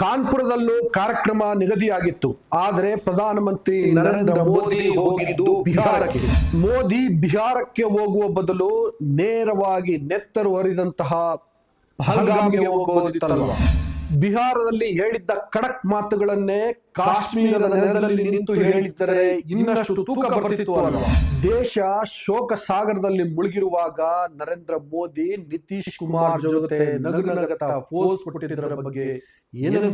ಕಾನ್ಪುರದಲ್ಲೂ ಕಾರ್ಯಕ್ರಮ ನಿಗದಿಯಾಗಿತ್ತು. ಆದರೆ ಪ್ರಧಾನಮಂತ್ರಿ ನರೇಂದ್ರ ಮೋದಿ ಹೋಗಿದ್ದು ಬಿಹಾರಕ್ಕೆ. ಮೋದಿ ಬಿಹಾರಕ್ಕೆ ಹೋಗುವ ಬದಲು ನೇರವಾಗಿ ನೆತ್ತರು ಹರಿದಂತಹ ಪಹಲ್ಗಾಮ್ಗೆ ಹೋಗೋದಿತ್ತಲ್ವ ಬಿಹಾರದಲ್ಲಿ ಹೇಳಿದ್ದ ಖಡಕ್ ಮಾತುಗಳನ್ನೇ ಕಾಶ್ಮೀರದ ನೆಲದಲ್ಲಿ ನಿಂತು ಹೇಳಿದ್ದರೆ ಇನ್ನಷ್ಟು ತೂಕ ಬರ್ತಿತ್ತು ಅಲ್ವಾ? ದೇಶ ಶೋಕ ಸಾಗರದಲ್ಲಿ ಮುಳುಗಿರುವಾಗ ನರೇಂದ್ರ ಮೋದಿ, ನಿತೀಶ್ ಕುಮಾರ್ ಜೊತೆ ನಗತ ಫೋರ್ಸ್ ಕೊಟ್ಟಿದ್ದರ ಬಗ್ಗೆ ಏನೇನು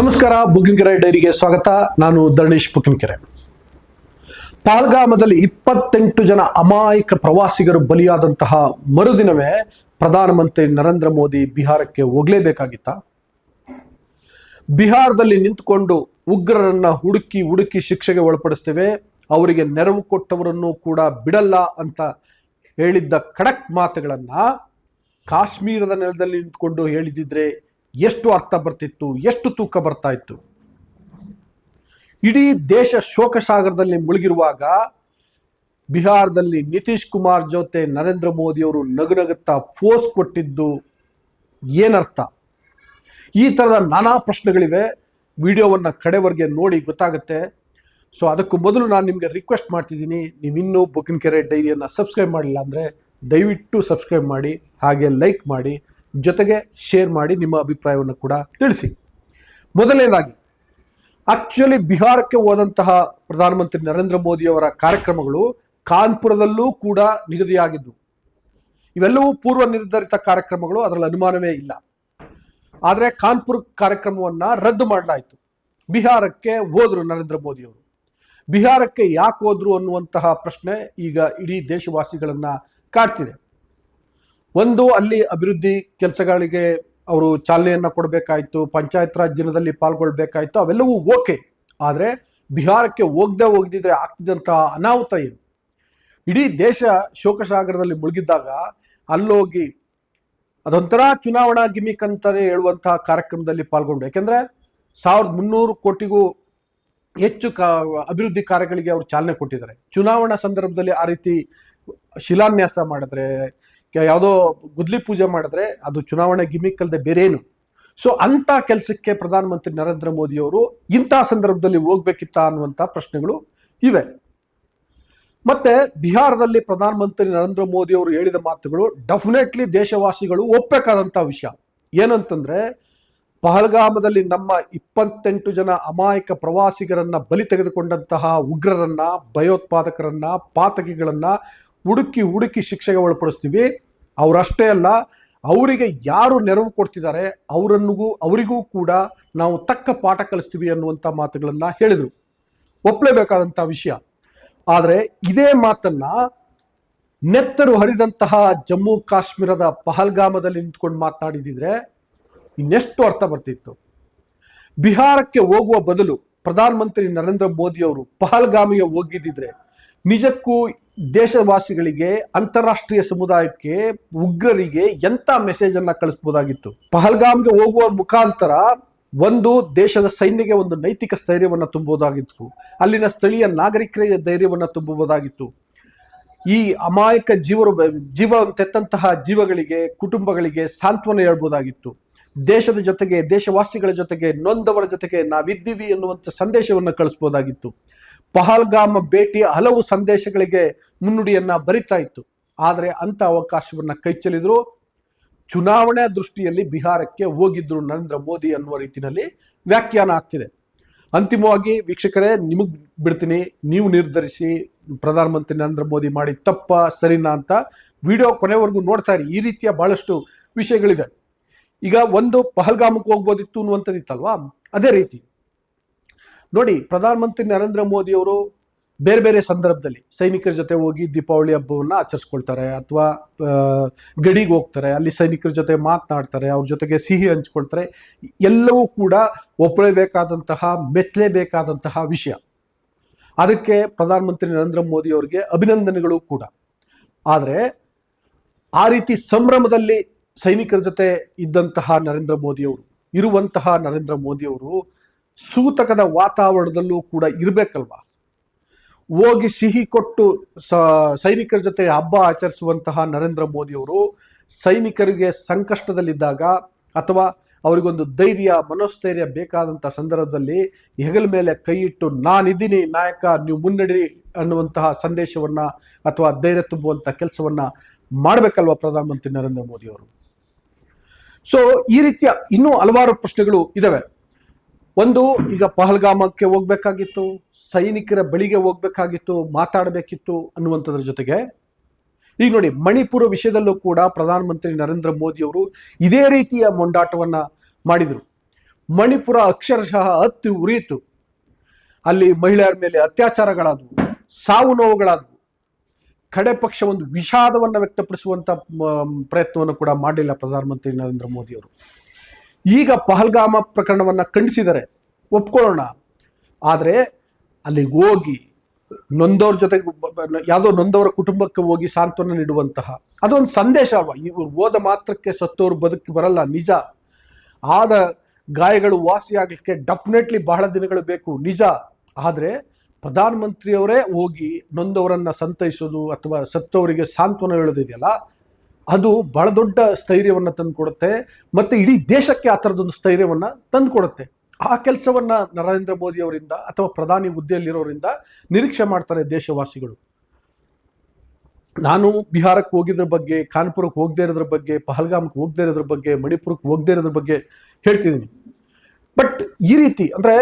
ನಮಸ್ಕಾರ ಬುಕಿಂಕೆರೆ ಡೈರಿಗೆ ಸ್ವಾಗತ. ನಾನು ಧರಣೇಶ್ ಬುಕಿಂಕೆರೆ ಪಾಲ್ಗಾಮದಲ್ಲಿ ಇಪ್ಪತ್ತೆಂಟು ಜನ ಅಮಾಯಕ ಪ್ರವಾಸಿಗರು ಬಲಿಯಾದಂತಹ ಮರುದಿನವೇ ಪ್ರಧಾನಮಂತ್ರಿ ನರೇಂದ್ರ ಮೋದಿ ಬಿಹಾರಕ್ಕೆ ಹೋಗ್ಲೇಬೇಕಾಗಿತ್ತ? ಬಿಹಾರದಲ್ಲಿ ನಿಂತುಕೊಂಡು ಉಗ್ರರನ್ನ ಹುಡುಕಿ ಹುಡುಕಿ ಶಿಕ್ಷೆಗೆ ಒಳಪಡಿಸ್ತೇವೆ, ಅವರಿಗೆ ನೆರವು ಕೊಟ್ಟವರನ್ನು ಕೂಡ ಬಿಡಲ್ಲ ಅಂತ ಹೇಳಿದ್ದ ಖಡಕ್ ಮಾತುಗಳನ್ನ ಕಾಶ್ಮೀರದ ನೆಲದಲ್ಲಿ ನಿಂತ್ಕೊಂಡು ಹೇಳಿದಿದ್ರೆ ಎಷ್ಟು ಅರ್ಥ ಬರ್ತಿತ್ತು, ಎಷ್ಟು ತೂಕ ಬರ್ತಾ ಇತ್ತು? ಇಡೀ ದೇಶ ಶೋಕಸಾಗರದಲ್ಲಿ ಮುಳುಗಿರುವಾಗ ಬಿಹಾರದಲ್ಲಿ ನಿತೀಶ್ ಕುಮಾರ್ ಜೊತೆ ನರೇಂದ್ರ ಮೋದಿ ಅವರು ನಗುನಗುತ್ತಾ ಫೋಸ್ ಕೊಟ್ಟಿದ್ದು ಏನರ್ಥ? ಈ ಥರದ ನಾನಾ ಪ್ರಶ್ನೆಗಳಿವೆ. ವಿಡಿಯೋವನ್ನು ಕಡೆವರೆಗೆ ನೋಡಿ ಗೊತ್ತಾಗುತ್ತೆ. ಸೊ ಅದಕ್ಕೂ ಮೊದಲು ನಾನು ನಿಮಗೆ ರಿಕ್ವೆಸ್ಟ್ ಮಾಡ್ತಿದ್ದೀನಿ. ನೀವು ಇನ್ನೂ ಬುಕಿನ್ ಕೆರೆ ಡೈರಿಯನ್ನು ಸಬ್ಸ್ಕ್ರೈಬ್ ಮಾಡಿಲ್ಲ ಅಂದರೆ ದಯವಿಟ್ಟು ಸಬ್ಸ್ಕ್ರೈಬ್ ಮಾಡಿ, ಹಾಗೆ ಲೈಕ್ ಮಾಡಿ, ಜೊತೆಗೆ ಶೇರ್ ಮಾಡಿ ನಿಮ್ಮ ಅಭಿಪ್ರಾಯವನ್ನು ಕೂಡ ತಿಳಿಸಿ. ಮೊದಲನೇದಾಗಿ ಆಕ್ಚುಲಿ ಬಿಹಾರಕ್ಕೆ ಹೋದಂತಹ ಪ್ರಧಾನಮಂತ್ರಿ ನರೇಂದ್ರ ಮೋದಿ ಅವರ ಕಾರ್ಯಕ್ರಮಗಳು ಕಾನ್ಪುರದಲ್ಲೂ ಕೂಡ ನಿಗದಿಯಾಗಿದ್ದು. ಇವೆಲ್ಲವೂ ಪೂರ್ವ ನಿರ್ಧರಿತ ಕಾರ್ಯಕ್ರಮಗಳು, ಅದರಲ್ಲಿ ಅನುಮಾನವೇ ಇಲ್ಲ. ಆದರೆ ಕಾನ್ಪುರ್ ಕಾರ್ಯಕ್ರಮವನ್ನು ರದ್ದು ಮಾಡಲಾಯಿತು. ಬಿಹಾರಕ್ಕೆ ಹೋದರು ನರೇಂದ್ರ ಮೋದಿ ಅವರು. ಬಿಹಾರಕ್ಕೆ ಯಾಕೆ ಹೋದರು ಅನ್ನುವಂತಹ ಪ್ರಶ್ನೆ ಈಗ ಇಡೀ ದೇಶವಾಸಿಗಳನ್ನು ಕಾಡ್ತಿದೆ. ಒಂದು, ಅಲ್ಲಿ ಅಭಿವೃದ್ಧಿ ಕೆಲಸಗಳಿಗೆ ಅವರು ಚಾಲನೆಯನ್ನು ಕೊಡಬೇಕಾಯ್ತು, ಪಂಚಾಯತ್ ರಾಜ್ ದಿನದಲ್ಲಿ ಪಾಲ್ಗೊಳ್ಬೇಕಾಯ್ತು, ಅವೆಲ್ಲವೂ ಓಕೆ. ಆದರೆ ಬಿಹಾರಕ್ಕೆ ಹೋಗದೆ ಹೋಗದಿದ್ರೆ ಆಗ್ತಿದ್ದಂತಹ ಅನಾಹುತ ಏನು? ಇಡೀ ದೇಶ ಶೋಕಸಾಗರದಲ್ಲಿ ಮುಳುಗಿದ್ದಾಗ ಅಲ್ಲೋಗಿ ಅದೊಂಥರ ಚುನಾವಣಾ ಗಿಮಿಕ್ ಅಂತಾನೆ ಹೇಳುವಂತಹ ಕಾರ್ಯಕ್ರಮದಲ್ಲಿ ಪಾಲ್ಗೊಂಡು. ಯಾಕೆಂದ್ರೆ ಸಾವಿರದ ಮುನ್ನೂರು ಕೋಟಿಗೂ ಹೆಚ್ಚು ಕಾ, ಅಭಿವೃದ್ಧಿ ಕಾರ್ಯಗಳಿಗೆ ಅವರು ಚಾಲನೆ ಕೊಟ್ಟಿದ್ದಾರೆ. ಚುನಾವಣಾ ಸಂದರ್ಭದಲ್ಲಿ ಆ ರೀತಿ ಶಿಲಾನ್ಯಾಸ ಮಾಡಿದ್ರೆ ಯಾವುದೋ ಗುದ್ಲಿ ಪೂಜೆ ಮಾಡಿದ್ರೆ ಅದು ಚುನಾವಣೆ ಗಿಮಿಕ್ ಅಲ್ಲದೆ ಬೇರೇನು. ಸೊ ಅಂತ ಕೆಲಸಕ್ಕೆ ಪ್ರಧಾನಮಂತ್ರಿ ನರೇಂದ್ರ ಮೋದಿ ಅವರು ಇಂತಹ ಸಂದರ್ಭದಲ್ಲಿ ಹೋಗ್ಬೇಕಿತ್ತ ಅನ್ನುವಂಥ ಪ್ರಶ್ನೆಗಳು ಇವೆ. ಮತ್ತೆ ಬಿಹಾರದಲ್ಲಿ ಪ್ರಧಾನಮಂತ್ರಿ ನರೇಂದ್ರ ಮೋದಿ ಅವರು ಹೇಳಿದ ಮಾತುಗಳು ಡೆಫಿನೆಟ್ಲಿ ದೇಶವಾಸಿಗಳು ಒಪ್ಪಬೇಕಾದಂಥ ವಿಷಯ. ಏನಂತಂದ್ರೆ, ಪಹಲ್ಗಾಮದಲ್ಲಿ ನಮ್ಮ ಇಪ್ಪತ್ತೆಂಟು ಜನ ಅಮಾಯಕ ಪ್ರವಾಸಿಗರನ್ನ ಬಲಿ ತೆಗೆದುಕೊಂಡಂತಹ ಉಗ್ರರನ್ನ, ಭಯೋತ್ಪಾದಕರನ್ನ, ಪಾತಕಿಗಳನ್ನ ಹುಡುಕಿ ಹುಡುಕಿ ಶಿಕ್ಷೆಗೆ ಒಳಪಡಿಸ್ತೀವಿ. ಅವರಷ್ಟೇ ಅಲ್ಲ, ಅವರಿಗೆ ಯಾರು ನೆರವು ಕೊಡ್ತಿದ್ದಾರೆ ಅವರನ್ನಿಗೂ, ಅವರಿಗೂ ಕೂಡ ನಾವು ತಕ್ಕ ಪಾಠ ಕಲಿಸ್ತೀವಿ ಅನ್ನುವಂಥ ಮಾತುಗಳನ್ನು ಹೇಳಿದರು. ಒಪ್ಪಲೇಬೇಕಾದಂಥ ವಿಷಯ. ಆದರೆ ಇದೇ ಮಾತನ್ನ ನೆತ್ತರು ಹರಿದಂತಹ ಜಮ್ಮು ಕಾಶ್ಮೀರದ ಪಹಲ್ಗಾಮದಲ್ಲಿ ನಿಂತ್ಕೊಂಡು ಮಾತನಾಡಿದಿದ್ರೆ ಇನ್ನೆಷ್ಟು ಅರ್ಥ ಬರ್ತಿತ್ತು? ಬಿಹಾರಕ್ಕೆ ಹೋಗುವ ಬದಲು ಪ್ರಧಾನಮಂತ್ರಿ ನರೇಂದ್ರ ಮೋದಿ ಅವರು ಪಹಲ್ಗಾಮಿಗೆ ಹೋಗಿದ್ದಿದ್ರೆ ನಿಜಕ್ಕೂ ದೇಶವಾಸಿಗಳಿಗೆ, ಅಂತಾರಾಷ್ಟ್ರೀಯ ಸಮುದಾಯಕ್ಕೆ, ಉಗ್ರರಿಗೆ ಎಂತ ಮೆಸೇಜ್ ಅನ್ನ ಕಳಿಸ್ಬೋದಾಗಿತ್ತು? ಪಹಲ್ಗಾಮ್ಗೆ ಹೋಗುವ ಮುಖಾಂತರ ಒಂದು ದೇಶದ ಸೈನ್ಯಗೆ ಒಂದು ನೈತಿಕ ಸ್ಥೈರ್ಯವನ್ನು ತುಂಬುವುದಾಗಿತ್ತು. ಅಲ್ಲಿನ ಸ್ಥಳೀಯ ನಾಗರಿಕರಿಗೆ ಧೈರ್ಯವನ್ನು ತುಂಬುವುದಾಗಿತ್ತು. ಈ ಅಮಾಯಕ ಜೀವರು ಜೀವ, ತೆತ್ತಂತಹ ಜೀವಗಳಿಗೆ, ಕುಟುಂಬಗಳಿಗೆ ಸಾಂತ್ವನ ಹೇಳ್ಬೋದಾಗಿತ್ತು. ದೇಶದ ಜೊತೆಗೆ, ದೇಶವಾಸಿಗಳ ಜೊತೆಗೆ, ನೊಂದವರ ಜೊತೆಗೆ ನಾವಿದ್ದೀವಿ ಎನ್ನುವಂಥ ಸಂದೇಶವನ್ನು ಕಳಿಸ್ಬೋದಾಗಿತ್ತು. ಪಹಲ್ಗಾಮ ಭೇಟಿ ಹಲವು ಸಂದೇಶಗಳಿಗೆ ಮುನ್ನುಡಿಯನ್ನು ಬರಿತಾ ಇತ್ತು. ಆದರೆ ಅಂತ ಅವಕಾಶವನ್ನ ಕೈಚೆಲ್ಲಿದ್ರು ಚುನಾವಣೆ ದೃಷ್ಟಿಯಲ್ಲಿ ಬಿಹಾರಕ್ಕೆ ಹೋಗಿದ್ರು ನರೇಂದ್ರ ಮೋದಿ ಅನ್ನುವ ರೀತಿಯಲ್ಲಿ ವ್ಯಾಖ್ಯಾನ ಆಗ್ತಿದೆ. ಅಂತಿಮವಾಗಿ ವೀಕ್ಷಕರೇ, ನಿಮಗೆ ಬಿಡ್ತೀನಿ, ನೀವು ನಿರ್ಧರಿಸಿ ಪ್ರಧಾನಮಂತ್ರಿ ನರೇಂದ್ರ ಮೋದಿ ಮಾಡಿ ತಪ್ಪ, ಸರಿನಾ ಅಂತ ವಿಡಿಯೋ ಕೊನೆವರೆಗೂ ನೋಡ್ತಾ ಇರಿ. ಈ ರೀತಿಯ ಬಹಳಷ್ಟು ವಿಷಯಗಳಿವೆ. ಈಗ ಒಂದು ಪಹಲ್ಗಾಮಕ್ಕೆ ಹೋಗ್ಬೋದಿತ್ತು ಅನ್ನುವಂಥದ್ದಿತ್ತಲ್ವಾ? ಅದೇ ರೀತಿ. ನೋಡಿ, ಪ್ರಧಾನಮಂತ್ರಿ ನರೇಂದ್ರ ಮೋದಿ ಅವರು ಬೇರೆ ಬೇರೆ ಸಂದರ್ಭದಲ್ಲಿ ಸೈನಿಕರ ಜೊತೆ ಹೋಗಿ ದೀಪಾವಳಿ ಹಬ್ಬವನ್ನು ಆಚರಿಸ್ಕೊಳ್ತಾರೆ ಅಥವಾ ಗಡಿಗೆ ಹೋಗ್ತಾರೆ, ಅಲ್ಲಿ ಸೈನಿಕರ ಜೊತೆ ಮಾತನಾಡ್ತಾರೆ, ಅವ್ರ ಜೊತೆಗೆ ಸಿಹಿ ಹಂಚ್ಕೊಳ್ತಾರೆ. ಎಲ್ಲವೂ ಕೂಡ ಒಪ್ಪಲೇಬೇಕಾದಂತಹ, ಮೆಚ್ಚಲೇಬೇಕಾದಂತಹ ವಿಷಯ. ಅದಕ್ಕೆ ಪ್ರಧಾನಮಂತ್ರಿ ನರೇಂದ್ರ ಮೋದಿ ಅವರಿಗೆ ಅಭಿನಂದನೆಗಳು ಕೂಡ. ಆದರೆ, ಆ ರೀತಿ ಸಂಭ್ರಮದಲ್ಲಿ ಸೈನಿಕರ ಜೊತೆ ಇದ್ದಂತಹ ನರೇಂದ್ರ ಮೋದಿ ಅವರು, ಇರುವಂತಹ ನರೇಂದ್ರ ಮೋದಿಯವರು ಸೂತಕದ ವಾತಾವರಣದಲ್ಲೂ ಕೂಡ ಇರಬೇಕಲ್ವಾ? ಹೋಗಿ ಸಿಹಿ ಕೊಟ್ಟು ಸೈನಿಕರ ಜೊತೆ ಹಬ್ಬ ಆಚರಿಸುವಂತಹ ನರೇಂದ್ರ ಮೋದಿ ಅವರು ಸೈನಿಕರಿಗೆ ಸಂಕಷ್ಟದಲ್ಲಿದ್ದಾಗ ಅಥವಾ ಅವರಿಗೊಂದು ಧೈರ್ಯ, ಮನೋಸ್ಥೈರ್ಯ ಬೇಕಾದಂಥ ಸಂದರ್ಭದಲ್ಲಿ ಹೆಗಲ ಮೇಲೆ ಕೈ ಇಟ್ಟು, ನಾನಿದ್ದೀನಿ ನಾಯಕ, ನೀವು ಮುನ್ನಡಿ ಅನ್ನುವಂತಹ ಸಂದೇಶವನ್ನ ಅಥವಾ ಧೈರ್ಯ ತುಂಬುವಂಥ ಕೆಲಸವನ್ನ ಮಾಡಬೇಕಲ್ವ ಪ್ರಧಾನಮಂತ್ರಿ ನರೇಂದ್ರ ಮೋದಿ ಅವರು ಸೊ ಈ ರೀತಿಯ ಇನ್ನೂ ಹಲವಾರು ಪ್ರಶ್ನೆಗಳು ಇದಾವೆ. ಒಂದು ಈಗ ಪಹಲ್ಗಾಮಕ್ಕೆ ಹೋಗ್ಬೇಕಾಗಿತ್ತು, ಸೈನಿಕರ ಬಳಿಗೆ ಹೋಗ್ಬೇಕಾಗಿತ್ತು, ಮಾತಾಡಬೇಕಿತ್ತು ಅನ್ನುವಂಥದ್ರ ಜೊತೆಗೆ, ಈಗ ನೋಡಿ ಮಣಿಪುರ ವಿಷಯದಲ್ಲೂ ಕೂಡ ಪ್ರಧಾನಮಂತ್ರಿ ನರೇಂದ್ರ ಮೋದಿ ಅವರು ಇದೇ ರೀತಿಯ ಮೊಂಡಾಟವನ್ನ ಮಾಡಿದರು. ಮಣಿಪುರ ಅಕ್ಷರಶಃ ಹತ್ತಿ ಉರಿಯಿತು. ಅಲ್ಲಿ ಮಹಿಳೆಯರ ಮೇಲೆ ಅತ್ಯಾಚಾರಗಳಾದವು, ಸಾವು ನೋವುಗಳಾದವು. ಕಡೆ ಪಕ್ಷ ಒಂದು ವಿಷಾದವನ್ನು ವ್ಯಕ್ತಪಡಿಸುವಂತ, ಮ- ಪ್ರಯತ್ನವನ್ನು ಕೂಡ ಮಾಡಲಿಲ್ಲ ಪ್ರಧಾನಮಂತ್ರಿ ನರೇಂದ್ರ ಮೋದಿ ಅವರು. ಈಗ ಪಹಲ್ಗಾಮ ಪ್ರಕರಣವನ್ನು ಖಂಡಿಸಿದರೆ ಒಪ್ಕೊಳ್ಳೋಣ. ಆದರೆ ಅಲ್ಲಿಗೆ ಹೋಗಿ ನೊಂದವ್ರ ಜೊತೆಗೆ ಯಾವುದೋ ನೊಂದವರ ಕುಟುಂಬಕ್ಕೆ ಹೋಗಿ ಸಾಂತ್ವನ ನೀಡುವಂತಹ ಅದೊಂದು ಸಂದೇಶ ಅಲ್ವಾ? ಇವರು ಹೋದ ಮಾತ್ರಕ್ಕೆ ಸತ್ತೋರು ಬದುಕಿ ಬರಲ್ಲ, ನಿಜ. ಆದ ಗಾಯಗಳು ವಾಸಿಯಾಗಲಿಕ್ಕೆ ಡೆಫಿನೆಟ್ಲಿ ಬಹಳ ದಿನಗಳು ಬೇಕು, ನಿಜ. ಆದರೆ ಪ್ರಧಾನಮಂತ್ರಿಯವರೇ ಹೋಗಿ ನೊಂದವರನ್ನು ಸಂತೈಸೋದು ಅಥವಾ ಸತ್ತವರಿಗೆ ಸಾಂತ್ವನ ಹೇಳೋದಿದೆಯಲ್ಲ ಅದು ಬಹಳ ದೊಡ್ಡ ಸ್ಥೈರ್ಯವನ್ನು ತಂದುಕೊಡುತ್ತೆ ಮತ್ತು ಇಡೀ ದೇಶಕ್ಕೆ ಆ ಥರದೊಂದು ಸ್ಥೈರ್ಯವನ್ನು ತಂದುಕೊಡುತ್ತೆ. ಆ ಕೆಲಸವನ್ನು ನರೇಂದ್ರ ಮೋದಿ ಅವರಿಂದ ಅಥವಾ ಪ್ರಧಾನಿ ಹುದ್ದೆಯಲ್ಲಿರೋರಿಂದ ನಿರೀಕ್ಷೆ ಮಾಡ್ತಾರೆ ದೇಶವಾಸಿಗಳು. ನಾನು ಬಿಹಾರಕ್ಕೆ ಹೋಗಿದ್ರ ಬಗ್ಗೆ, ಕಾನ್ಪುರಕ್ಕೆ ಹೋಗದೇ ಇರೋದ್ರ ಬಗ್ಗೆ, ಪಹಲ್ಗಾಮ್ಗೆ ಹೋಗದೇ ಇರೋದ್ರ ಬಗ್ಗೆ, ಮಣಿಪುರಕ್ಕೆ ಹೋಗದೇ ಇರೋದ್ರ ಬಗ್ಗೆ ಹೇಳ್ತಿದ್ದೀನಿ. ಬಟ್ ಈ ರೀತಿ ಅಂದರೆ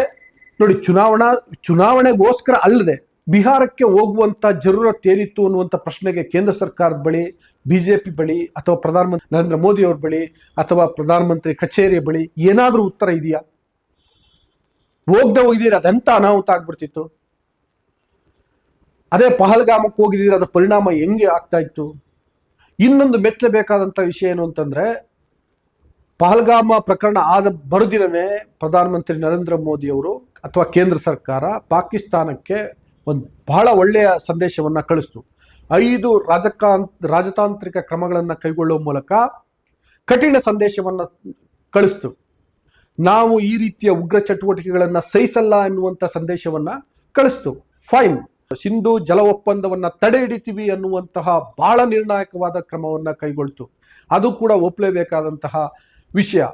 ನೋಡಿ ಚುನಾವಣಾ, ಚುನಾವಣೆಗೋಸ್ಕರ ಅಲ್ಲದೆ ಬಿಹಾರಕ್ಕೆ ಹೋಗುವಂಥ ಜರೂರತ್ ಏನಿತ್ತು ಅನ್ನುವಂಥ ಪ್ರಶ್ನೆಗೆ ಕೇಂದ್ರ ಸರ್ಕಾರದ ಬಳಿ ಬಿಜೆಪಿ ಬಳಿ ಅಥವಾ ಪ್ರಧಾನಮಂತ್ರಿ ನರೇಂದ್ರ ಮೋದಿ ಅವ್ರ ಬಳಿ ಅಥವಾ ಪ್ರಧಾನಮಂತ್ರಿ ಕಚೇರಿ ಬಳಿ ಏನಾದರೂ ಉತ್ತರ ಇದೆಯಾ? ಹೋಗ್ದೆ ಹೋಗಿದ್ದೀರ, ಅದೆಂತ ಅನಾಹುತ ಆಗ್ಬಿಡ್ತಿತ್ತು? ಅದೇ ಪಹಲ್ಗಾಮಕ್ಕೆ ಹೋಗಿದ್ದೀರ, ಅದರ ಪರಿಣಾಮ ಹೆಂಗೆ ಆಗ್ತಾ ಇತ್ತು? ಇನ್ನೊಂದು ಮೆಚ್ಚಲೇಬೇಕಾದಂಥ ವಿಷಯ ಏನು ಅಂತಂದ್ರೆ, ಪಹಲ್ಗಾಮ ಪ್ರಕರಣ ಆದ ಮರುದಿನವೇ ಪ್ರಧಾನಮಂತ್ರಿ ನರೇಂದ್ರ ಮೋದಿ ಅವರು ಅಥವಾ ಕೇಂದ್ರ ಸರ್ಕಾರ ಪಾಕಿಸ್ತಾನಕ್ಕೆ ಒಂದು ಬಹಳ ಒಳ್ಳೆಯ ಸಂದೇಶವನ್ನ ಕಳಿಸ್ತು. ಐದು ರಾಜಕಾನ್, ರಾಜತಾಂತ್ರಿಕ ಕ್ರಮಗಳನ್ನು ಕೈಗೊಳ್ಳುವ ಮೂಲಕ ಕಠಿಣ ಸಂದೇಶವನ್ನು ಕಳಿಸ್ತು. ನಾವು ಈ ರೀತಿಯ ಉಗ್ರ ಚಟುವಟಿಕೆಗಳನ್ನು ಸಹಿಸಲ್ಲ ಎನ್ನುವಂಥ ಸಂದೇಶವನ್ನು ಕಳಿಸ್ತು. ಫೈನ್. ಸಿಂಧು ಜಲ ಒಪ್ಪಂದವನ್ನು ತಡೆ ಹಿಡಿತೀವಿ ಅನ್ನುವಂತಹ ಬಹಳ ನಿರ್ಣಾಯಕವಾದ ಕ್ರಮವನ್ನು ಕೈಗೊಳ್ತು. ಅದು ಕೂಡ ಒಪ್ಪಲೇಬೇಕಾದಂತಹ ವಿಷಯ.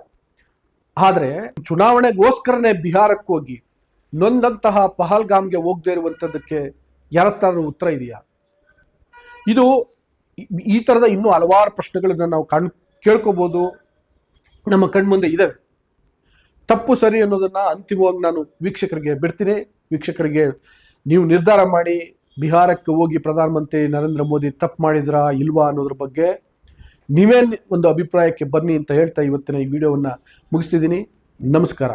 ಆದರೆ ಚುನಾವಣೆಗೋಸ್ಕರನೇ ಬಿಹಾರಕ್ಕೆ ಹೋಗಿ ನೊಂದಂತಹ ಪಹಲ್ಗಾಮ್ಗೆ ಹೋಗದೇ ಇರುವಂಥದ್ದಕ್ಕೆ ಯಾರತ್ತಾದ್ರೂ ಉತ್ತರ ಇದೆಯಾ? ಇದು ಈ- ತರದ ಇನ್ನೂ ಹಲವಾರು ಪ್ರಶ್ನೆಗಳನ್ನ ನಾವು ಕಣ್ ಕೇಳ್ಕೋಬಹುದು ನಮ್ಮ ಕಣ್ಮುಂದೆ ಇದೆ ತಪ್ಪು ಸರಿ ಅನ್ನೋದನ್ನ ಅಂತಿಮವಾಗಿ ನಾನು ವೀಕ್ಷಕರಿಗೆ ಬಿಡ್ತೀನಿ. ವೀಕ್ಷಕರಿಗೆ ನೀವು ನಿರ್ಧಾರ ಮಾಡಿ, ಬಿಹಾರಕ್ಕೆ ಹೋಗಿ ಪ್ರಧಾನಮಂತ್ರಿ ನರೇಂದ್ರ ಮೋದಿ ತಪ್ಪು ಮಾಡಿದ್ರಾ ಇಲ್ವಾ ಅನ್ನೋದ್ರ ಬಗ್ಗೆ ನೀವೇ ಒಂದು ಅಭಿಪ್ರಾಯಕ್ಕೆ ಬನ್ನಿ ಅಂತ ಹೇಳ್ತಾ ಇವತ್ತಿನ ಈ ವಿಡಿಯೋವನ್ನ ಮುಗಿಸ್ತಿದ್ದೀನಿ. ನಮಸ್ಕಾರ.